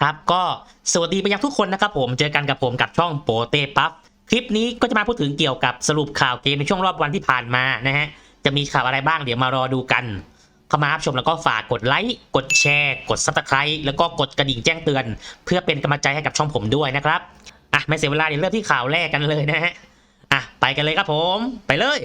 ครับก็สวัสดีไปยังทุกคนนะครับผมเจอกันกับผมกับช่องโปเต้ปั๊บคลิปนี้ก็จะมาพูดถึงเกี่ยวกับสรุปข่าวเกมในช่วงรอบวันที่ผ่านมานะฮะจะมีข่าวอะไรบ้างเดี๋ยวมารอดูกันเข้ามารับชมแล้วก็ฝากกดไลค์กดแชร์ กดซับสไครต์แล้วก็กดกระดิ่งแจ้งเตือน เพื่อเป็นกำลังใจให้กับช่องผมด้วยนะครับอะไม่เสียเวลาเดี๋ยวเริ่มที่ข่าวแรกกันเลยนะฮะอะไปกันเลยครับผมไปเลย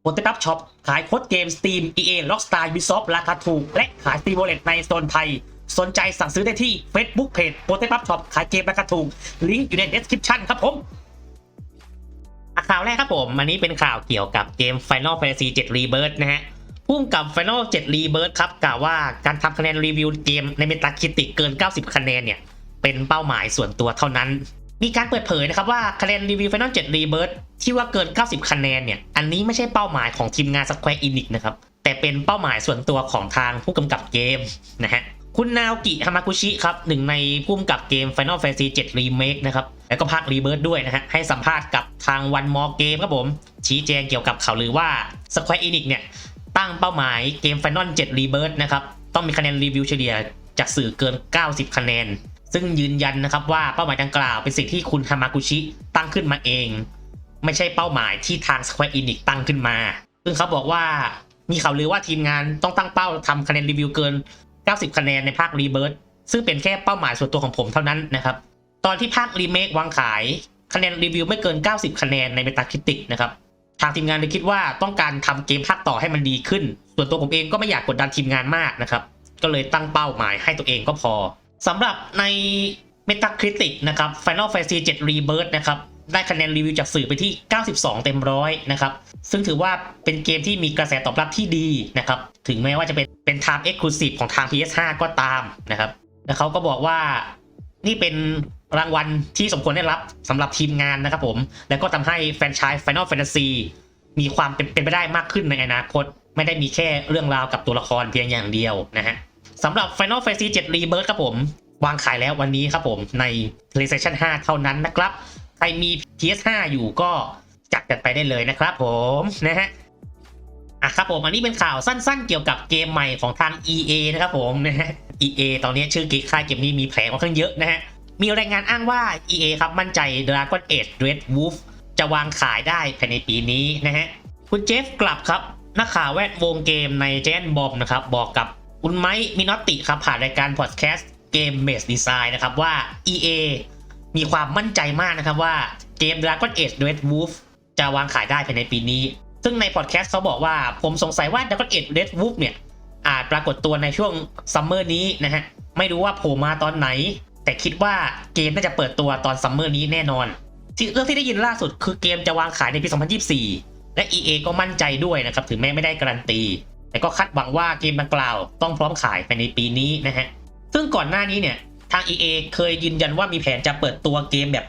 โปเตปับช็อปขายโค้ดเกม Steam EA Rockstar Ubisoft ราคาถูกและขาย Steam Wallet ในโซนไทย สนใจสั่งซื้อได้ที่ Facebook Page โปเตปับช็อปขายเกมราคาถูกลิงก์อยู่ใน description ครับผมข่าวแรกครับผม อันนี้เป็นข่าวเกี่ยวกับเกม Final Fantasy 7 Rebirth นะฮะพุ่มกับ Final 7 Rebirth ครับกล่าวว่าการทำคะแนนรีวิวเกมใน Metacritic เกิน 90 คะแนนเนี่ย เป็นเป้าหมายส่วนตัวเท่านั้น มีการเปิดเผยนะครับว่าคะแนนรีวิว Final 7 Rebirth ที่ว่าเกิน 90 คะแนนเนี่ย อันนี้ไม่ใช่เป้าหมายของทีมงาน Square Enix นะครับ แต่เป็นเป้าหมายส่วนตัวของทางผู้กำกับเกมนะฮะ คุณนาโอกิฮามากุชิครับหนึ่งในผู้กำกับเกม Final Fantasy 7 Remake นะครับแล้วก็ภาค Rebirth ด้วยนะฮะให้สัมภาษณ์กับทาง One More Game ครับผม ชี้แจงเกี่ยวกับข่าวลือว่า Square Enix เนี่ย ตั้งเป้าหมายเกม Final 7 Rebirth นะครับ ต้องมีคะแนนรีวิวเฉลี่ยจากสื่อเกิน 90 คะแนน ซึ่งยืนยันนะครับว่าเป้าหมายดังกล่าวเป็นสิ่งที่คุณฮามากุชิตั้งขึ้นมาเอง ไม่ใช่เป้าหมายที่ทาง Square Enix ตั้งขึ้นมา ซึ่งเขาบอกว่ามีข่าวลือว่าทีมงานต้องตั้งเป้าทำคะแนนรีวิวเกิน 90 คะแนนในภาค Rebirth ซึ่งเป็นแค่เป้าหมายส่วนตัวของผมเท่านั้นนะครับ ตอนที่ภาค Remake วางขายคะแนนรีวิวไม่เกิน 90 คะแนนใน Metacritic นะครับ ทางทีมงานเลยคิดว่าต้องการทำเกมภาคต่อให้มันดีขึ้น ส่วนตัวผมเองก็ไม่อยากกดดันทีมงานมากนะครับ ก็เลยตั้งเป้าหมายให้ตัวเองก็พอสำหรับใน Metacritic นะครับ Final Fantasy 7 Rebirth นะครับ ได้คะแนนรีวิวจากสื่อไปที่ 92 เต็มร้อยนะครับ ซึ่งถือว่าเป็นเกมที่มีกระแสตอบรับที่ดีนะครับ ถึงแม้ว่าจะเป็น เป็น Time Exclusive ของทาง PS5 ก็ตามนะครับ แล้วเขาก็บอกว่านี่เป็นรางวัลที่สมควรได้รับสำหรับทีมงานนะครับผม แล้วก็ทำให้แฟรนไชส์ Final Fantasy มีความเป็นเป็นไปได้มากขึ้นในอนาคต ไม่ได้มีแค่เรื่องราวกับตัวละครเพียงอย่างเดียวนะฮะสำหรับ Final Fantasy 7 Rebirth ครับผม วางขายแล้ววันนี้ครับผมใน PlayStation 5 เท่านั้นนะครับ ใครมี PS5 อยู่ก็จัดกันไปได้เลยนะครับผมนะฮะ อะครับผมอันนี้เป็นข่าวสั้นๆ เกี่ยวกับเกมใหม่ของทาง EA นะครับผมนะฮะ EA ตอนนี้ชื่อกิค่ายเกมนี้มีแผลค่อนข้างเยอะนะฮะ มีรายงานอ้างว่า EA ครับมั่นใจ Dragon Age Red Wolf จะวางขายได้ภายในปีนี้นะฮะ คุณเจฟกลับครับ นักข่าวแวดวงเกมในเจนบอมนะครับ บอกกับคุณไมค์มินอตติครับผ่านรายการพอดแคสต์เกมเมสดีไซน์นะครับว่า EA มีความมั่นใจมากนะครับว่าเกม Dragon Age Red Wolf จะวางขายได้ภายในปีนี้ ซึ่งในพอดแคสต์เขาบอกว่าผมสงสัยว่า Dragon Age Red Wolf เนี่ยอาจปรากฏตัวในช่วงซัมเมอร์นี้นะฮะ ไม่รู้ว่าโผล่มาตอนไหน แต่คิดว่าเกมน่าจะเปิดตัวตอนซัมเมอร์นี้แน่นอนเรื่องที่ได้ยินล่าสุดคือเกมจะวางขายในปี 2024 และ EA ก็มั่นใจด้วยนะครับ ถึงแม้ไม่ได้การันตี แต่ก็คาดหวังว่าเกมดังกล่าวต้องพร้อมขายภายในปีนี้นะฮะ ซึ่งก่อนหน้านี้เนี่ยทาง EA เคยยืนยันว่ามีแผนจะเปิดตัวเกมแบบ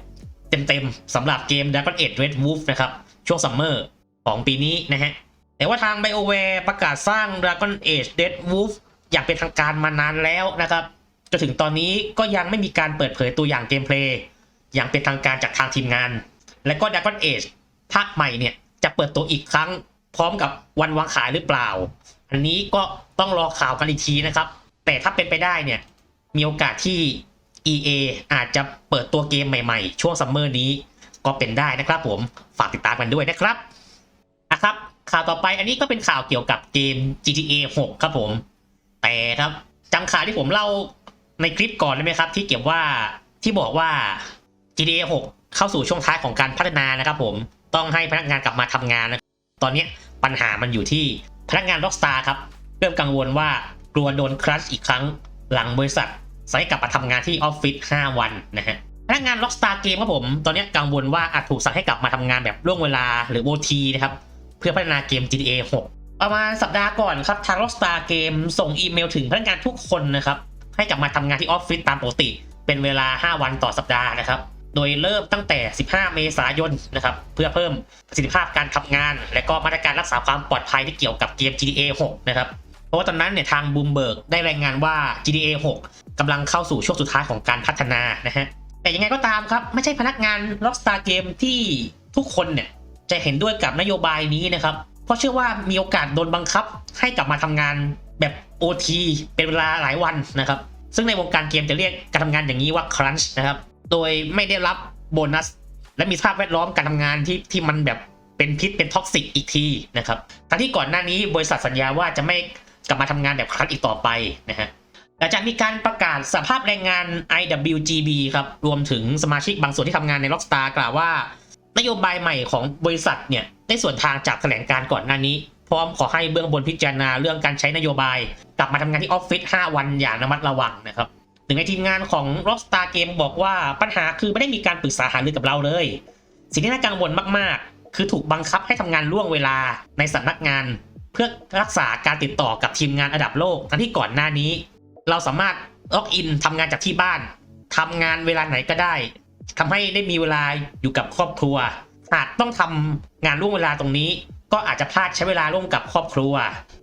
เต็มๆสำหรับเกม Dragon Age Red Wolf นะครับช่วงซัมเมอร์ ของปีนี้นะฮะ แต่ว่าทาง BioWare ประกาศสร้าง Dragon Age Red Wolf อย่างเป็นทางการมานานแล้วนะครับจนถึงตอนนี้ก็ยังไม่มีการเปิดเผยตัวอย่างเกมเพลย์อย่างเป็นทางการจากทางทีมงาน และก็ Dragon Age ภาคใหม่เนี่ยจะเปิดตัวอีกครั้งพร้อมกับวันวางขายหรือเปล่า อันนี้ก็ต้องรอข่าวกันอีกทีนะครับ แต่ถ้าเป็นไปได้เนี่ยมีโอกาสที่ EA อาจจะเปิดตัวเกมใหม่ๆ ช่วงซัมเมอร์นี้ก็เป็นได้นะครับผมฝากติดตามกันด้วยนะครับ ข่าวต่อไปอันนี้ก็เป็นข่าวเกี่ยวกับเกม GTA 6 ครับผม แต่ครับจำข่าวที่ผมเล่าในคลิปก่อนได้ไหมครับ ที่เกี่ยวว่าที่บอกว่า GTA 6 เข้าสู่ช่วงท้ายของการพัฒนานะครับผมต้องให้พนักงานกลับมาทำงานนะตอนนี้ปัญหามันอยู่ที่พนักงาน Rockstar ครับเริ่มกังวลว่ากลัวโดนครัชอีกครั้งหลังบริษัทใส่กลับมาทำงานที่ออฟฟิศ5วันนะฮะพนักงาน Rockstar Game ครับผม ตอนนี้กังวลว่าอาจถูกสั่งให้กลับมาทำงานแบบล่วงเวลาหรือ OT นะครับ พื่อพัฒนาเกม GTA 6 ประมาณสัปดาห์ก่อนครับทาง Rockstar Game ส่งอีเมลถึงพนักงานทุกคนนะครับให้กลับมาทำงานที่ออฟฟิศตามปกติ เป็นเวลา 5 วันต่อสัปดาห์นะครับโดยเริ่มตั้งแต่ 15 เมษายนนะครับเพื่อเพิ่มประสิทธิภาพการทำงาน และก็มาตรการรักษาความปลอดภัยที่เกี่ยวกับเกม GTA 6 นะครับเพราะว่าตอนนั้นเนี่ยทางบูมเบิร์กได้รายงานว่า GTA 6กำลังเข้าสู่ช่วงสุดท้ายของการพัฒนานะฮะแต่ยังไงก็ตามครับ ไม่ใช่พนักงาน Rockstar Game ที่ทุกคนเนี่ย จะเห็นด้วยกับนโยบายนี้นะครับ เพราะเชื่อว่ามีโอกาสโดนบังคับ ให้กลับมาทำงานแบบ OT เป็นเวลาหลายวันนะครับ ซึ่งในวงการเกมจะเรียกการทำงานอย่างนี้ว่า crunch นะครับ โดยไม่ได้รับโบนัส และมีสภาพแวดล้อมการทำงานที่ที่มันแบบเป็นพิษเป็นท็อกซิกอีกทีนะครับทั้งที่ก่อนหน้านี้บริษัทสัญญาว่าจะไม่กลับมาทำงานแบบครั้งอีกต่อไปนะฮะหลังจากมีการประกาศสภาพแรงงาน IWGB ครับ รวมถึงสมาชิกบางส่วนที่ทำงานใน Rockstar กล่าวว่า นโยบายใหม่ของบริษัทเนี่ยได้ส่วนทางจากแถลงการก่อนหน้านี้ พร้อมขอให้เบื้องบนพิจารณาเรื่องการใช้นโยบาย กลับมาทำงานที่ออฟฟิศ5 วันอย่างระมัดระวังนะครับหนึ่งในทีมงานของ Rockstar Game บอกว่าปัญหาคือไม่ได้มีการปรึกษาหารือกับเราเลย สิ่งที่น่ากังวลมากๆ คือถูกบังคับให้ทำงานล่วงเวลาในสำนักงาน เพื่อรักษาการติดต่อกับทีมงานระดับโลกทั้งที่ก่อนหน้านี้ เราสามารถล็อกอินทำงานจากที่บ้านทำงานเวลาไหนก็ได้ ทำให้ได้มีเวลาอยู่กับครอบครัวหากต้องทำงานล่วงเวลาตรงนี้ ก็อาจจะพลาดใช้เวลาร่วมกับครอบครัว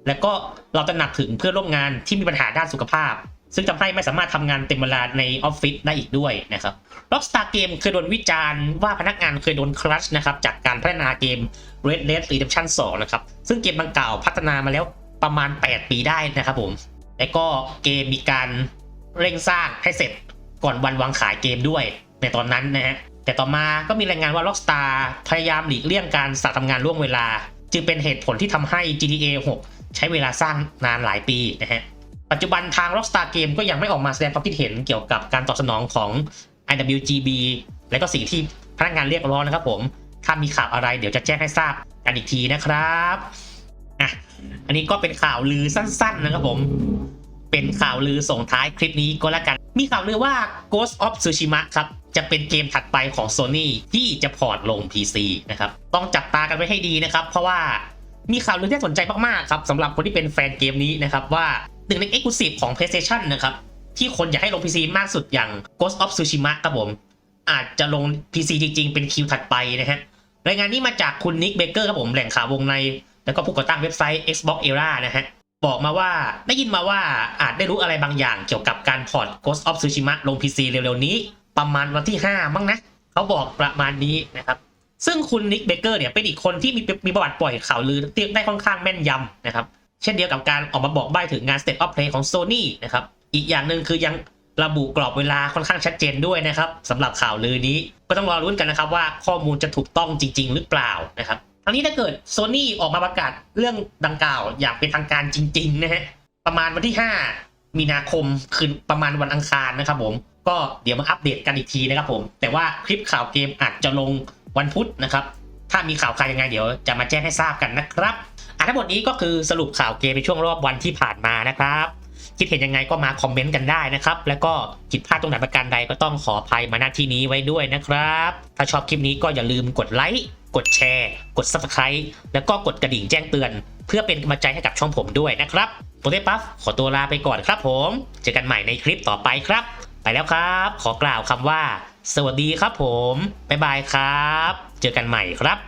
และก็เราตระหนักถึงเพื่อนร่วมงานที่มีปัญหาด้านสุขภาพ ซึ่งทำให้ไม่สามารถทำงานเต็มเวลาในออฟฟิศได้อีกด้วยนะครับ Rockstar Game เคยโดนวิจารณ์ว่าพนักงานเคยโดนครัชนะครับจากการพัฒนาเกม Red Dead Redemption 2 นะครับ ซึ่งเกมดังกล่าวพัฒนามาแล้วประมาณ 8 ปีได้นะครับผม และก็เกมมีการเร่งสร้างให้เสร็จก่อนวันวางขายเกมด้วย ในตอนนั้นนะฮะแต่ต่อมาก็มีรายงานว่า Rockstar พยายามหลีกเลี่ยงการสั่งทำงานล่วงเวลา จึงเป็นเหตุผลที่ทำให้ GTA 6 ใช้เวลาสร้างนานหลายปีนะฮะปัจจุบันทาง Rockstar Game ก็ยังไม่ออกมาแสดงความคิดเห็นเกี่ยวกับการตอบสนองของ IWGB และก็สิ่งที่พนักงานเรียกร้องนะครับผม ถ้ามีข่าวอะไรเดี๋ยวจะแจ้งให้ทราบกันอีกทีนะครับอะอันนี้ก็เป็นข่าวลือสั้น ๆ นะครับผม เป็นข่าวลือส่งท้ายคลิปนี้ก็แล้วกัน มีข่าวลือว่า Ghost of Tsushima ครับ จะเป็นเกมถัดไปของ Sony ที่จะพอร์ตลง PC นะครับ ต้องจับตากันไว้ให้ดีนะครับ เพราะว่ามีข่าวลือที่สนใจมากๆครับสำหรับคนที่เป็นแฟนเกมนี้นะครับ ว่าหนึ่งใน Exclusive ของ PlayStation นะครับที่คนอยากให้ลง PC มากสุดอย่าง Ghost of Tsushima ครับผม อาจจะลง PC จริง ๆ เป็นคิวถัดไปนะฮะรายงานนี้มาจากคุณนิกเบเกอร์ครับผมแหล่งข่าววงใน แล้วก็ผู้ก่อตั้งเว็บไซต์ Xbox Era นะฮะบอกมาว่าได้ยินมาว่าอาจได้รู้อะไรบางอย่างเกี่ยวกับการพอร์ต Ghost of Tsushima ลง PC เร็วๆนี้ ประมาณวันที่ 5 มั้งนะเขาบอกประมาณนี้นะครับ ซึ่งคุณนิกเบเกอร์เนี่ยเป็นอีกคนที่มีมีประวัติปล่อยข่าวลือที่ได้ค่อนข้างแม่นยำนะครับ เช่นเดียวกับการออกมาบอกใบ้ถึงงาน State of Play ของ Sony นะครับ อีกอย่างหนึ่งคือยังระบุกรอบเวลาค่อนข้างชัดเจนด้วยนะครับสำหรับข่าวลือนี้ ก็ต้องรอรุ้นกันนะครับว่าข้อมูลจะถูกต้องจริง ๆ หรือเปล่านะครับทั้งนี้ถ้าเกิด Sony ออกมาประกาศเรื่องดังกล่าวอย่างเป็นทางการจริง ๆ นะฮะประมาณวันที่ 5 มีนาคมคืนประมาณวันอังคารนะครับผม ก็เดี๋ยวมาอัปเดตกันอีกทีนะครับผม แต่ว่าคลิปข่าวเกมอาจจะลงวันพุธนะครับ ถ้ามีข่าวใครยังไงเดี๋ยวจะมาแจ้งให้ทราบกันนะครับอะทั้งหมดนี้ก็คือสรุปข่าวเกมในช่วงรอบวันที่ผ่านมานะครับ คิดเห็นยังไงก็มาคอมเมนต์กันได้นะครับ แล้วก็ผิดพลาดตรงไหนประการใดก็ต้องขออภัยมาณที่นี้ไว้ด้วยนะครับ ถ้าชอบคลิปนี้ก็อย่าลืมกดไลค์กดแชร์ กด Subscribe แล้วก็กดกระดิ่งแจ้งเตือน เพื่อเป็นกำลังใจให้กับช่องผมด้วยนะครับโปเต้ปั๊ฟขอตัวลาไปก่อนครับผม เจอกันใหม่ในคลิปต่อไปครับ ไปแล้วครับ ขอกล่าวคำว่า สวัสดีครับผม บ๊ายบายครับ เจอกันใหม่ครับ